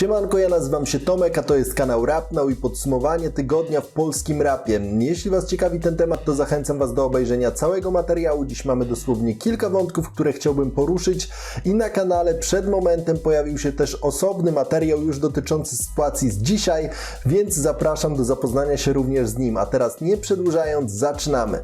Siemanko, ja nazywam się Tomek, a to jest kanał Rapnał i podsumowanie tygodnia w polskim rapie. Jeśli Was ciekawi ten temat, to zachęcam Was do obejrzenia całego materiału. Dziś mamy dosłownie kilka wątków, które chciałbym poruszyć i na kanale przed momentem pojawił się też osobny materiał już dotyczący sytuacji z dzisiaj, więc zapraszam do zapoznania się również z nim. A teraz nie przedłużając, zaczynamy.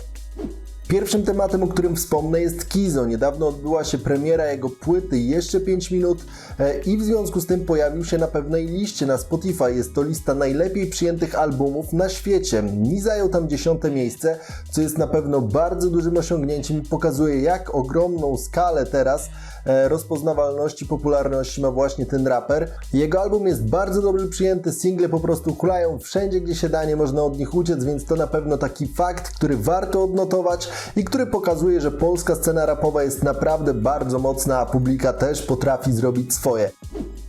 Pierwszym tematem, o którym wspomnę jest Kizo. Niedawno odbyła się premiera jego płyty Jeszcze 5 minut e, i w związku z tym pojawił się na pewnej liście na Spotify. Jest to lista najlepiej przyjętych albumów na świecie. Ni zajął tam dziesiąte miejsce, co jest na pewno bardzo dużym osiągnięciem i pokazuje jak ogromną skalę teraz e, rozpoznawalności, popularności ma właśnie ten raper. Jego album jest bardzo dobrze przyjęty, single po prostu kulają wszędzie, gdzie się da, nie można od nich uciec, więc to na pewno taki fakt, który warto odnotować i który pokazuje, że polska scena rapowa jest naprawdę bardzo mocna, a publika też potrafi zrobić swoje.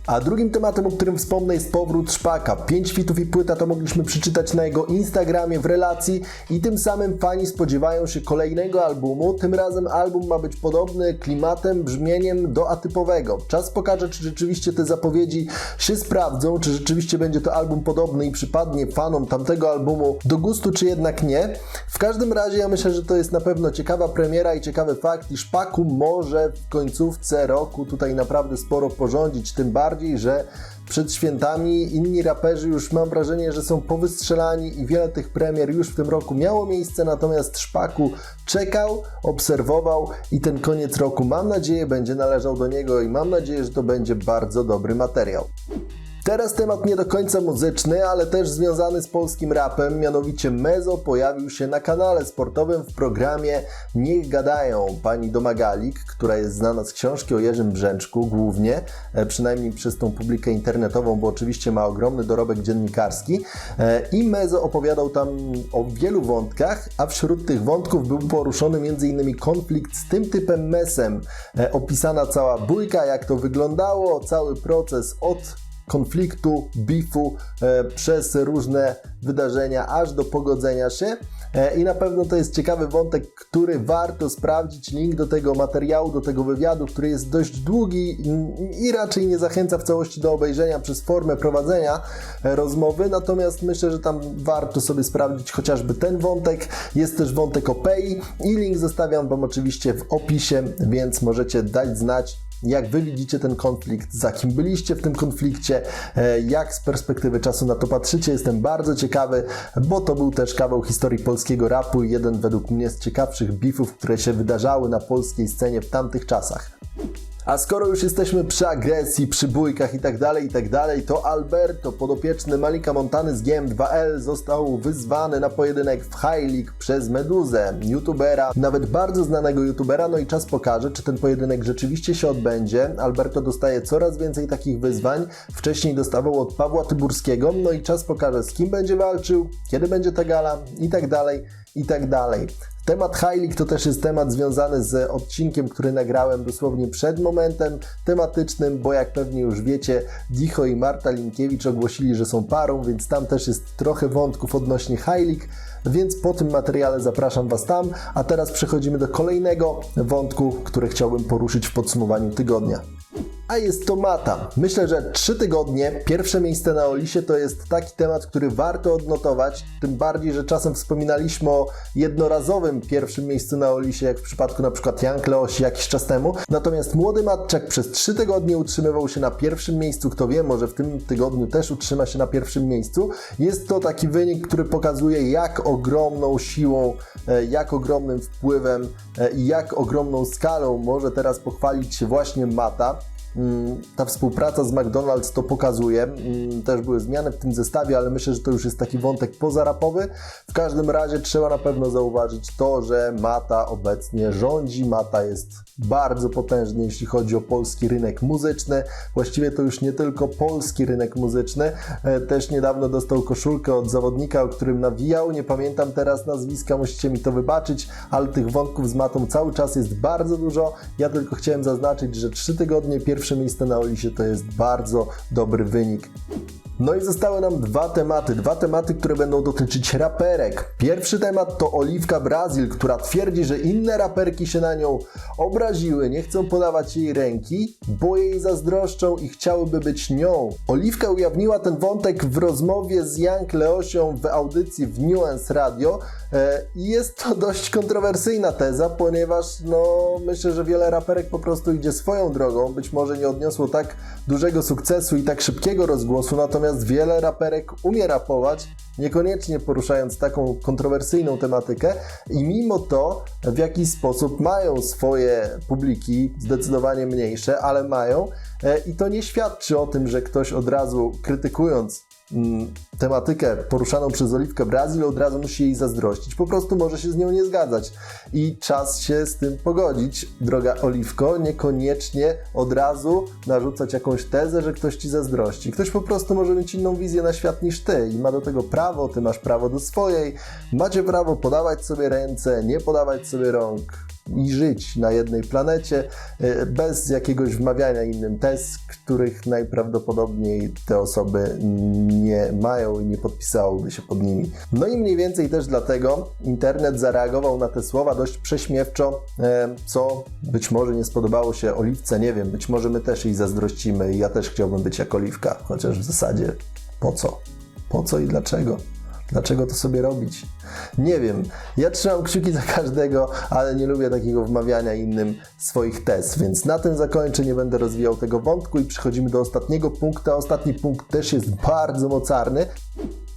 A drugim tematem, o którym wspomnę jest powrót Szpaka. Pięć fitów i płyta to mogliśmy przeczytać na jego Instagramie w relacji i tym samym fani spodziewają się kolejnego albumu. Tym razem album ma być podobny klimatem, brzmieniem do atypowego. Czas pokaże, czy rzeczywiście te zapowiedzi się sprawdzą, czy rzeczywiście będzie to album podobny i przypadnie fanom tamtego albumu do gustu, czy jednak nie. W każdym razie ja myślę, że to jest na pewno ciekawa premiera i ciekawy fakt i Szpaku może w końcówce roku tutaj naprawdę sporo porządzić, tym bardziej bardziej, że przed świętami inni raperzy już mam wrażenie, że są powystrzelani i wiele tych premier już w tym roku miało miejsce, natomiast Szpaku czekał, obserwował i ten koniec roku mam nadzieję będzie należał do niego i mam nadzieję, że to będzie bardzo dobry materiał. Teraz temat nie do końca muzyczny, ale też związany z polskim rapem, mianowicie Mezo pojawił się na kanale sportowym w programie Niech Gadają. Pani Domagalik, która jest znana z książki o Jerzym Brzęczku głównie, e, przynajmniej przez tą publikę internetową, bo oczywiście ma ogromny dorobek dziennikarski e, i Mezo opowiadał tam o wielu wątkach, a wśród tych wątków był poruszony m.in. konflikt z tym typem mesem, e, opisana cała bójka, jak to wyglądało, cały proces od konfliktu, bifu e, przez różne wydarzenia, aż do pogodzenia się. E, I na pewno to jest ciekawy wątek, który warto sprawdzić. Link do tego materiału, do tego wywiadu, który jest dość długi i raczej nie zachęca w całości do obejrzenia przez formę prowadzenia e, rozmowy. Natomiast myślę, że tam warto sobie sprawdzić chociażby ten wątek. Jest też wątek o i link zostawiam Wam oczywiście w opisie, więc możecie dać znać, jak Wy widzicie ten konflikt, za kim byliście w tym konflikcie, e, jak z perspektywy czasu na to patrzycie. Jestem bardzo ciekawy, bo to był też kawał historii polskiego rapu i jeden według mnie z ciekawszych bifów, które się wydarzały na polskiej scenie w tamtych czasach. A skoro już jesteśmy przy agresji, przy bójkach i tak dalej, i tak to Alberto, podopieczny Malika Montany z GM2L, został wyzwany na pojedynek w High League przez Meduzę, youtubera, nawet bardzo znanego youtubera, no i czas pokaże, czy ten pojedynek rzeczywiście się odbędzie. Alberto dostaje coraz więcej takich wyzwań, wcześniej dostawał od Pawła Tyburskiego, no i czas pokaże, z kim będzie walczył, kiedy będzie ta gala i tak Temat Heilig to też jest temat związany z odcinkiem, który nagrałem dosłownie przed momentem tematycznym, bo jak pewnie już wiecie, Dicho i Marta Linkiewicz ogłosili, że są parą, więc tam też jest trochę wątków odnośnie Heilig, więc po tym materiale zapraszam Was tam, a teraz przechodzimy do kolejnego wątku, który chciałbym poruszyć w podsumowaniu tygodnia a jest to mata. Myślę, że trzy tygodnie, pierwsze miejsce na Olisie to jest taki temat, który warto odnotować, tym bardziej, że czasem wspominaliśmy o jednorazowym pierwszym miejscu na Olisie, jak w przypadku na przykład Jan jakiś czas temu. Natomiast młody Matczak przez trzy tygodnie utrzymywał się na pierwszym miejscu, kto wie, może w tym tygodniu też utrzyma się na pierwszym miejscu. Jest to taki wynik, który pokazuje, jak ogromną siłą, e, jak ogromnym wpływem e, i jak ogromną skalą może teraz pochwalić się właśnie Mata. Mm, ta współpraca z McDonald's to pokazuje. Mm, też były zmiany w tym zestawie, ale myślę, że to już jest taki wątek pozarapowy. W każdym razie trzeba na pewno zauważyć to, że Mata obecnie rządzi. Mata jest bardzo potężny, jeśli chodzi o polski rynek muzyczny. Właściwie to już nie tylko polski rynek muzyczny. E, też niedawno dostał koszulkę od zawodnika, o którym nawijał. Nie pamiętam teraz nazwiska, musicie mi to wybaczyć, ale tych wątków z Matą cały czas jest bardzo dużo. Ja tylko chciałem zaznaczyć, że trzy tygodnie pierwsze miejsce na Olisie to jest bardzo dobry wynik. No i zostały nam dwa tematy, dwa tematy, które będą dotyczyć raperek. Pierwszy temat to Oliwka Brazil, która twierdzi, że inne raperki się na nią obraziły, nie chcą podawać jej ręki, bo jej zazdroszczą i chciałyby być nią. Oliwka ujawniła ten wątek w rozmowie z Young Leosią w audycji w Nuance Radio e, i jest to dość kontrowersyjna teza, ponieważ no, myślę, że wiele raperek po prostu idzie swoją drogą, być może nie odniosło tak dużego sukcesu i tak szybkiego rozgłosu, natomiast wiele raperek umie rapować, niekoniecznie poruszając taką kontrowersyjną tematykę i mimo to w jakiś sposób mają swoje publiki, zdecydowanie mniejsze, ale mają. E, i to nie świadczy o tym, że ktoś od razu krytykując tematykę poruszaną przez Oliwkę Brazil od razu musi jej zazdrościć. Po prostu może się z nią nie zgadzać. I czas się z tym pogodzić, droga Oliwko. Niekoniecznie od razu narzucać jakąś tezę, że ktoś ci zazdrości. Ktoś po prostu może mieć inną wizję na świat niż ty i ma do tego prawo, ty masz prawo do swojej. Macie prawo podawać sobie ręce, nie podawać sobie rąk i żyć na jednej planecie e, bez jakiegoś wmawiania innym tez, których najprawdopodobniej te osoby nie mają i nie podpisałoby się pod nimi. No i mniej więcej też dlatego internet zareagował na te słowa dość prześmiewczo, e, co być może nie spodobało się Oliwce, nie wiem, być może my też jej zazdrościmy i ja też chciałbym być jak Oliwka, chociaż w zasadzie po co? Po co i dlaczego? Dlaczego to sobie robić? Nie wiem. Ja trzymam kciuki za każdego, ale nie lubię takiego wmawiania innym swoich tez, więc na tym zakończę, nie będę rozwijał tego wątku i przechodzimy do ostatniego punktu. Ostatni punkt też jest bardzo mocarny.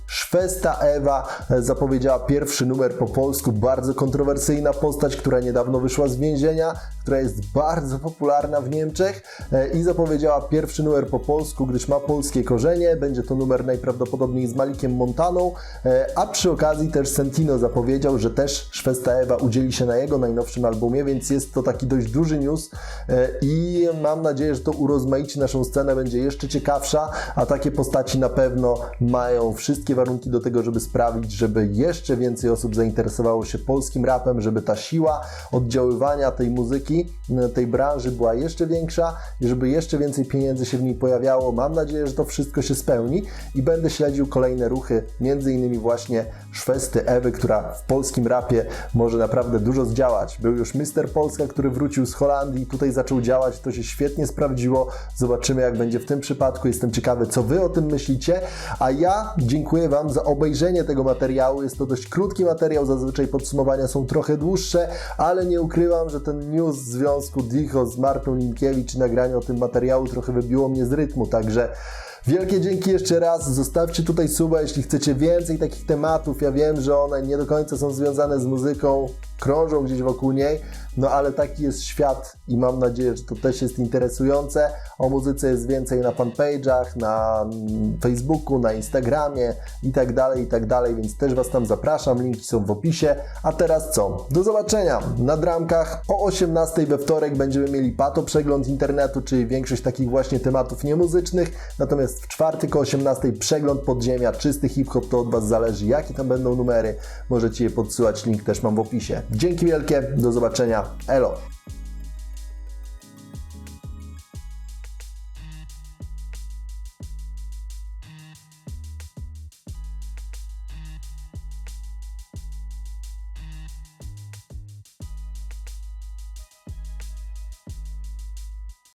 Szwesta Ewa zapowiedziała pierwszy numer po polsku, bardzo kontrowersyjna postać, która niedawno wyszła z więzienia, która jest bardzo popularna w Niemczech. E, i zapowiedziała pierwszy numer po polsku, gdyż ma polskie korzenie. Będzie to numer najprawdopodobniej z Malikiem Montaną, e, a przy okazji też Sentino zapowiedział, że też Szwesta Ewa udzieli się na jego najnowszym albumie, więc jest to taki dość duży news. E, i mam nadzieję, że to urozmaici naszą scenę, będzie jeszcze ciekawsza, a takie postaci na pewno mają wszystkie warunki do tego, żeby sprawić, żeby jeszcze więcej osób zainteresowało się polskim rapem, żeby ta siła oddziaływania tej muzyki, tej branży była jeszcze większa i żeby jeszcze więcej pieniędzy się w niej pojawiało. Mam nadzieję, że to wszystko się spełni i będę śledził kolejne ruchy, między innymi właśnie Szwesty Ewy, która w polskim rapie może naprawdę dużo zdziałać. Był już Mister Polska, który wrócił z Holandii, tutaj zaczął działać, to się świetnie sprawdziło. Zobaczymy, jak będzie w tym przypadku. Jestem ciekawy, co Wy o tym myślicie. A ja dziękuję Wam za obejrzenie tego materiału. Jest to dość krótki materiał, zazwyczaj podsumowania są trochę dłuższe, ale nie ukrywam, że ten news związku Dicho z Martą Linkiewicz i nagranie o tym materiału trochę wybiło mnie z rytmu, także Wielkie dzięki jeszcze raz. Zostawcie tutaj suba, jeśli chcecie więcej takich tematów. Ja wiem, że one nie do końca są związane z muzyką, krążą gdzieś wokół niej, no ale taki jest świat i mam nadzieję, że to też jest interesujące. O muzyce jest więcej na fanpage'ach, na mm, Facebooku, na Instagramie i tak dalej, i tak więc też Was tam zapraszam, linki są w opisie. A teraz co? Do zobaczenia na dramkach. O 18 we wtorek będziemy mieli pato przegląd internetu, czyli większość takich właśnie tematów niemuzycznych, natomiast w czwartek o 18 przegląd podziemia, czysty hip-hop, to od Was zależy, jakie tam będą numery. Możecie je podsyłać, link też mam w opisie. Dzięki wielkie, do zobaczenia, elo!